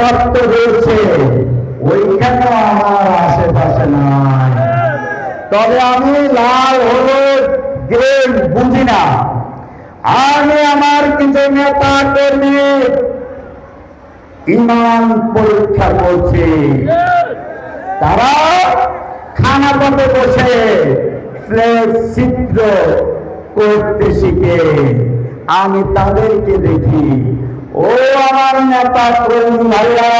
তত্ত্ব রয়েছে ওইখানেও আমার আশেপাশে নাই। তবে আমি লাল হলুদ গ্রেন বুঝি না। আমি আমার কিছু নেতা কর্মী ইমান পরীক্ষা করছি। তারা খানা পথে বসে চিত্র করতে শিখে। আমি তাদেরকে দেখি। ও আমার নেতা কর্মী ভাইরা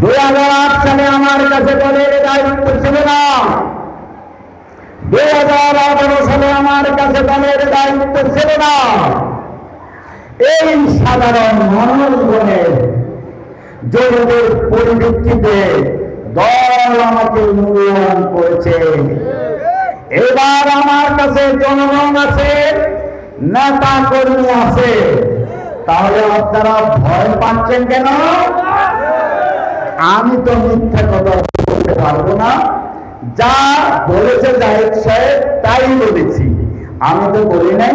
দুই হাজার আট সালে আমার কাছে দলের দায়িত্ব ছিল না। দুই হাজার আঠারো সালে আমার কাছে দলের দায়িত্ব ছিল না। এই সাধারণ মানবগণের জরুরের পরিপ্রেক্ষিতে দল আমাকে মূল্যায়ন করেছে। এবার আমার কাছে জনগণ আছে। নেতা কর্মী আছে, তাহলে আপনারা ভয় পাচ্ছেন কেন? আমি তো মিথ্যা কথা বলতে পারব না। যা বলেছে জাহেদ সাহেব, তাই বলেছি। আমি তো বলি নাই,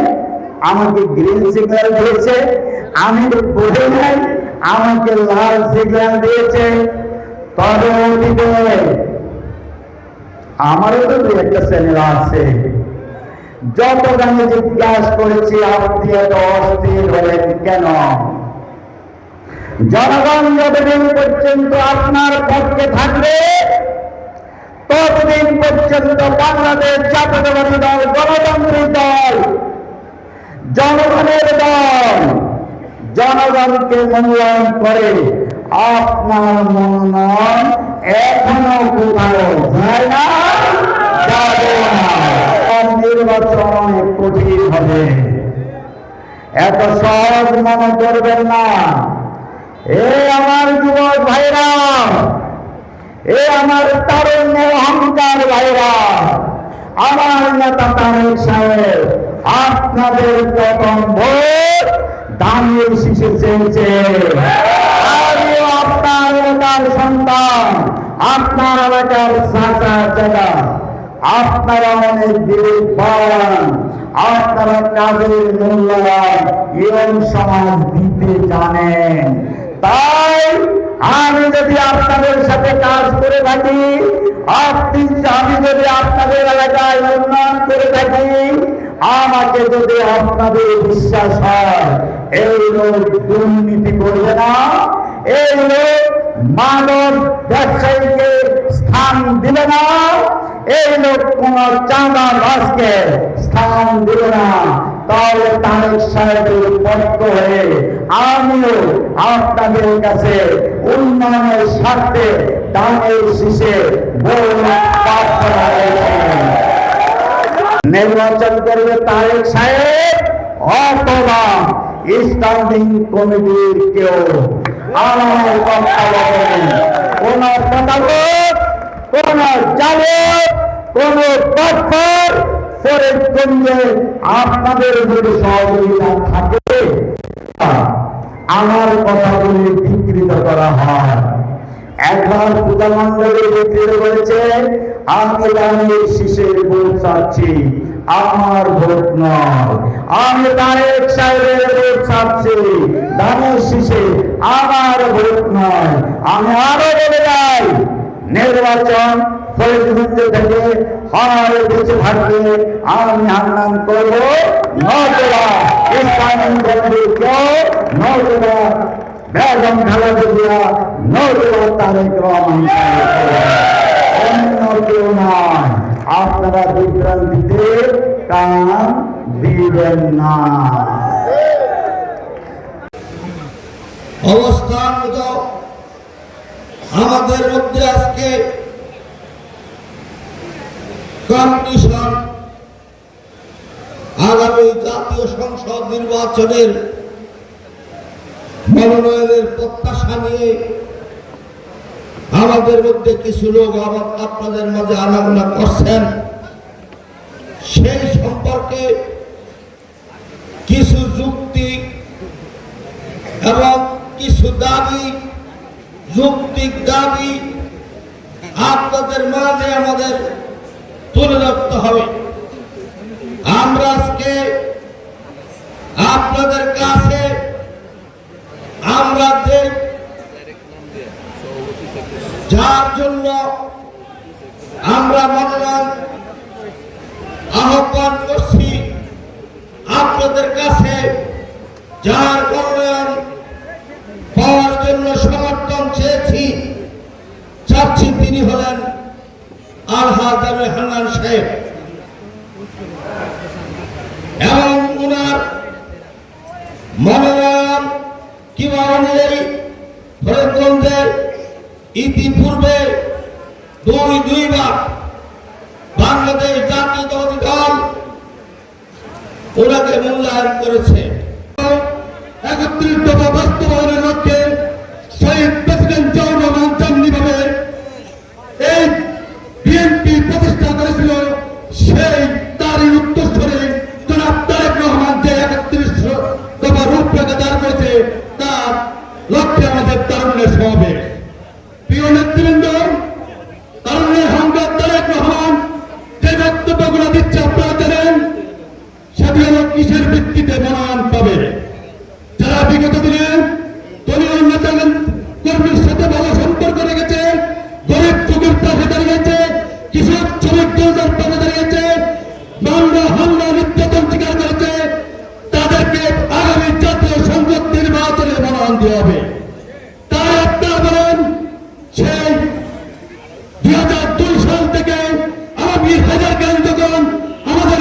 আমাকে গ্রিন সিগন্যাল দিয়েছে, আমি তো বলি নাই, আমাকে লাল সিগন্যাল দিয়েছে। তবে আমারও তো দু একটা চ্যানেল আছে। যত আমি জিজ্ঞাসা করেছি কেন? জনগণ যতদিন পর্যন্ত আপনার পক্ষে থাকবে, ততদিন পর্যন্ত বাংলাদেশ জাতীয়তাবাদী দল, গণতান্ত্রিক দল, জনগণের দল, জনগণকে মূল্যায়ন করে আপনার মনোনয়ন এখনও কোথাও যায় না। এ আমার যুবক ভাইরা, এ আমার ভাইরা, আমার নেতা তারেক সাহেব, আপনাদের প্রথম ভোট দানের শিশু চেয়েছে আপনার এলাকার সন্তান, আপনার এলাকার চাচা চাচা আপনারা অনেক বিবেকবান আপনারা কাজের মূল্যায়ন এবং সমাজ দিতে জানেন? তাই আমি যদি আপনাদের সাথে কাজ করে থাকি, আপনি আমি যদি আপনাদের এলাকায় উন্নয়ন করে থাকি, আমাকে যদি আপনাদের বিশ্বাস হয়, এই লোক দুর্নীতি করবে না, এই লোক মানব ব্যবসায়ীকে স্থান দিবে না এই লোক কোন চাঁদা বাসকে স্থান দিবে না। তাহলে তারেক সাহেবের পক্ষ হয়ে আমিও আপনাদের কাছে উন্নয়নের স্বার্থে দানের শীষে নির্বাচন করবে তারেক সাহেব অথবা স্ট্যান্ডিং কমিটির কেউ। আমার কথা বলেন। কোন প্রতারক কোন জালক কোন তথ্য ফরিদগঞ্জে আপনাদের যদি সহযোগিতা থাকে, আমার কথাগুলি বিকৃত করা হয়। একবার পূজা মন্ডলে বিকৃত করেছে, আমি দানের শীষের ভোট আমার ভোট নয়। আমি তারেক সাহেবের ভোট চাচ্ছি দানের শীষে আমার ভোট নয়। আমি আরও বলে যাই, নির্বাচন ফরিদগঞ্জ থেকে হয় বেঁচে থাকবে, আমি আহ্বান করব নতুবা ইসলামী বন্ধু, কেউ নতুবা বেগম খালেদা জিয়া নতুবা তারেক রহমান অন্য কেউ নয়। আপনারা বিভ্রান্তিতে কান দিবেন না। অবস্থান আমাদের মধ্যে আজকে কমিশন আগামী জাতীয় সংসদ নির্বাচনের মনোনয়নের প্রত্যাশা নিয়ে আমাদের মধ্যে কিছু লোক আবার আপনাদের মাঝে আনাগোনা করছেন। সেই সম্পর্কে কিছু যুক্তি এবং কিছু দাবি, যৌক্তিক দাবি আপনাদের মাঝে আমাদের তুলে ধরতে হবে। আমরা আজকে আপনাদের কাছে আমরা যে যার জন্য আমরা মনোনয়ন আহ্বান করছি, আপনাদের কাছে যার মনোনয়ন পাওয়ার জন্য সমর্থন চেয়েছি, চাচ্ছি তিনি হলেন আলহাজ আবুল হান্নান সাহেব। এবং উনার মনোনয়ন কিংবা অনুযায়ী ফরিদগঞ্জের ইতিপূর্বে দুই দুইবার বাংলাদেশ জাতীয়তাবাদী দল ওনাকে মূল্যায়ন করেছে। একত্রিশ দফা বাস্তবায়নের লক্ষ্যে শহীদ প্রেসিডেন্ট জিয়াউর রহমান যেমনিভাবে এই বিএনপি প্রতিষ্ঠা করেছিল সেই তারই উত্তরস্বরে জনাব তারেক রহমান যে একত্রিশ দফা রূপরেখা দাঁড় করেছে তার লক্ষ্যে আমাদের তারুণ্যের সমাবেশ প্রিয় নেতৃবৃন্দ তারুণ্যের হামদার তারেক রহমান যে বক্তব্যগুলো দিচ্ছে আপনারা জানেন সেটি হলো কিসের ভিত্তিতে মনোনয়ন পাবে যারা বিগত দিনে দলীয় নেতা কর্মীর সাথে ভালো সম্পর্ক রেখেছে গরিব চোখের পাশে দাঁড়িয়েছে কৃষক শ্রমিক জনতার পাশে দাঁড়িয়েছে মামলা হামলা নির্যাতন স্বীকার করেছে তাদেরকে আগামী জাতীয় সংসদ নির্বাচনে মনোনয়ন দেওয়া হবে তাই আপনারা বলেন সেই জ্ঞান যখন আমাদের